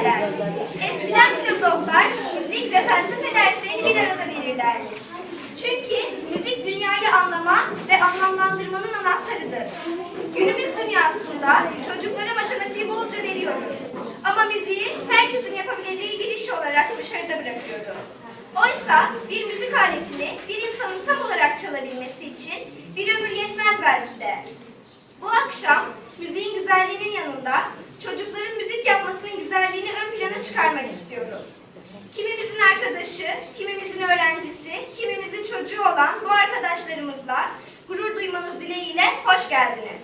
ederler. Eskiden filozoflar müzik ve felsefe derslerini bir arada verirlermiş. Çünkü müzik dünyayı anlama ve anlamlandırmanın anahtarıdır. çıkarmak istiyoruz. Kimimizin arkadaşı, kimimizin öğrencisi, kimimizin çocuğu olan bu arkadaşlarımızla gurur duymanız dileğiyle hoş geldiniz.